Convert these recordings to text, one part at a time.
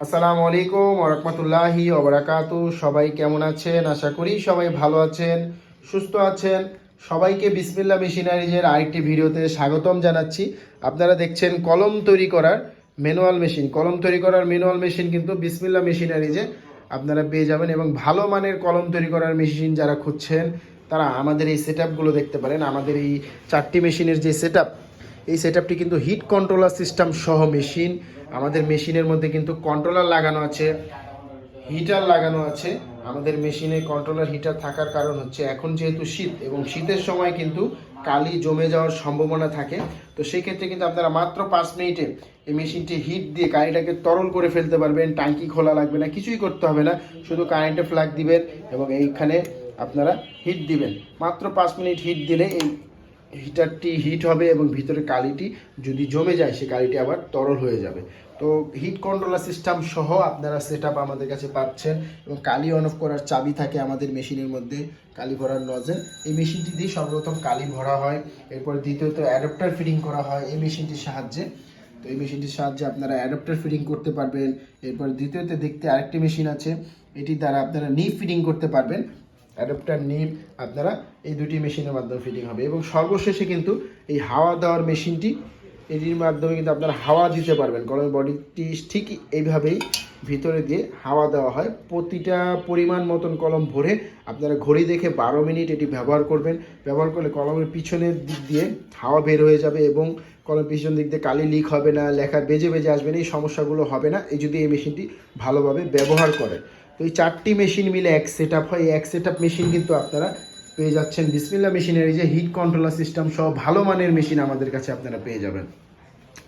আসসালামু আলাইকুম ওরহমতুল্লাহি ওবরাকাতু সবাই কেমন আছেন? আশা করি সবাই ভালো আছেন, সুস্থ আছেন। সবাইকে বিসমিল্লা মেশিনারিজের আরেকটি ভিডিওতে স্বাগতম জানাচ্ছি। আপনারা দেখছেন কলম তৈরি করার ম্যানুয়াল মেশিন। কলম তৈরি করার ম্যানুয়াল মেশিন কিন্তু বিসমিল্লা মেশিনারিজে আপনারা পেয়ে যাবেন এবং ভালো মানের কলম তৈরি করার মেশিন যারা খুঁজছেন, তারা আমাদের এই সেট দেখতে পারেন। আমাদের এই চারটি মেশিনের যে সেট এই সেট কিন্তু হিট কন্ট্রোলার সিস্টেম সহ মেশিন আমাদের মেশিনের মধ্যে কিন্তু কন্ট্রোলার লাগানো আছে হিটার লাগানো আছে। আমাদের মেশিনে কন্ট্রোলার হিটার থাকার কারণ হচ্ছে এখন যেহেতু শীত এবং শীতের সময় কিন্তু কালি জমে যাওয়ার সম্ভাবনা থাকে। তো সেই ক্ষেত্রে কিন্তু আপনারা মাত্র পাঁচ মিনিটে এই মেশিনটি হিট দিয়ে কালিটাকে তরল করে ফেলতে পারবেন। ট্যাঙ্কি খোলা লাগবে না, কিছুই করতে হবে না। শুধু কারেন্টে ফ্ল্যাগ দিবেন এবং এইখানে আপনারা হিট দিবেন। মাত্র পাঁচ মিনিট হিট দিলে এই হিটারটি হিট হবে এবং ভিতরে কালিটি যদি জমে যায়, সে কালিটি আবার তরল হয়ে যাবে। তো হিট কন্ট্রোলার সিস্টেম সহ আপনারা সেট আমাদের কাছে পাচ্ছেন এবং কালি অন অফ করার চাবি থাকে আমাদের মেশিনের মধ্যে, কালি ভরার নজেল এই মেশিনটি দিয়ে সর্বপ্রথম কালি ভরা হয়, এরপর দ্বিতীয়ত অ্যাডাপ্টার ফিটিং করা হয় এই মেশিনটির সাহায্যে। তো এই মেশিনটির সাহায্যে আপনারা অ্যাডাপ্টার ফিটিং করতে পারবেন, এরপর দ্বিতীয়তে দেখতে আরেকটি মেশিন আছে এটির দ্বারা আপনারা নিপ ফিটিং করতে পারবেন। অ্যাডাপ্টার নিপ আপনারা এই দুটি মেশিনের মাধ্যমে ফিটিং হবে। এবং সর্বশেষে কিন্তু এই হাওয়া দেওয়ার মেশিনটি, এটির মাধ্যমে কিন্তু আপনারা হাওয়া দিতে পারবেন। কলমের বডিটি ঠিক এইভাবেই ভিতরে দিয়ে হাওয়া দেওয়া হয়। প্রতিটা পরিমাণ মতন কলম ভরে আপনারা ঘড়ি দেখে বারো মিনিট এটি ব্যবহার করবেন। ব্যবহার করলে কলমের পিছনের দিক দিয়ে হাওয়া বের হয়ে যাবে এবং কলমের পিছন দিক দিয়ে কালি লিক হবে না, লেখা বেজে বেজে আসবে না, এই সমস্যাগুলো হবে না। এই যদি এই মেশিনটি ভালোভাবে ব্যবহার করে তো এই চারটি মেশিন মিলে এক সেট আপ হয় এক সেট আপ মেশিন কিন্তু আপনারা পেয়ে যাচ্ছেন। বিসমিল্লা মেশিনের যে হিট কন্ট্রোলার সিস্টেম সহ ভালো মানের মেশিন আমাদের কাছে আপনারা পেয়ে যাবেন।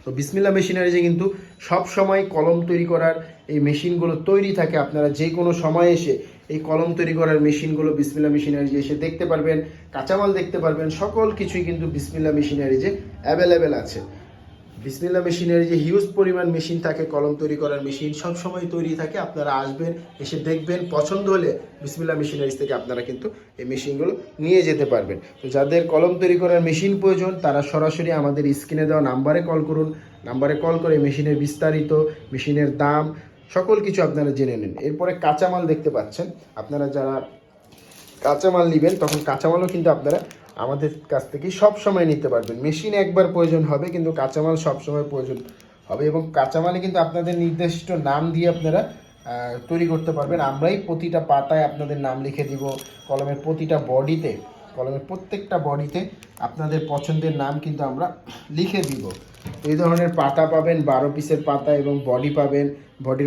তো বিসমিল্লা মেশিনারি যে কিন্তু সব সময় কলম তৈরি করার এই মেশিনগুলো তৈরি থাকে। আপনারা যে কোনো সময় এসে এই কলম তৈরি করার মেশিনগুলো বিসমিল্লা মেশিনারি যে এসে দেখতে পারবেন, কাঁচামাল দেখতে পারবেন, সকল কিছুই কিন্তু বিসমিল্লা মেশিনারি যে অ্যাভেলেবেল আছে। বিসমিল্লা মেশিনের যে হিউজ পরিমাণ মেশিন থাকে, কলম তৈরি করার মেশিন সব সময় তৈরি থাকে। আপনারা আসবেন, এসে দেখবেন, পছন্দ হলে বিসমিল্লা মেশিনারিজ থেকে আপনারা কিন্তু এই মেশিনগুলো নিয়ে যেতে পারবেন। তো যাদের কলম তৈরি করার মেশিন প্রয়োজন, তারা সরাসরি আমাদের স্ক্রিনে দেওয়া নাম্বারে কল করুন। নাম্বারে কল করে মেশিনের বিস্তারিত, মেশিনের দাম, সকল কিছু আপনারা জেনে নিন। এরপরে কাঁচামাল দেখতে পাচ্ছেন। আপনারা যারা কাঁচামাল নেবেন, তখন কাঁচামালও কিন্তু আপনারা আমাদের কাছ থেকেই সব সময় নিতে পারবেন। মেশিন একবার প্রয়োজন হবে, কিন্তু কাঁচামাল সব সময় প্রয়োজন হবে এবং কাঁচামালে কিন্তু আপনাদের নির্দিষ্ট নাম দিয়ে আপনারা তৈরি করতে পারবেন। আমরাই প্রতিটা পাতায় আপনাদের নাম লিখে দিব, কলমের প্রতিটা বডিতে, কলমের প্রত্যেকটা বডিতে আপনাদের পছন্দের নাম কিন্তু আমরা লিখে দিব। এই ধরনের পাতা পাবেন, বারো পিসের পাতা এবং বডি পাবেন বডির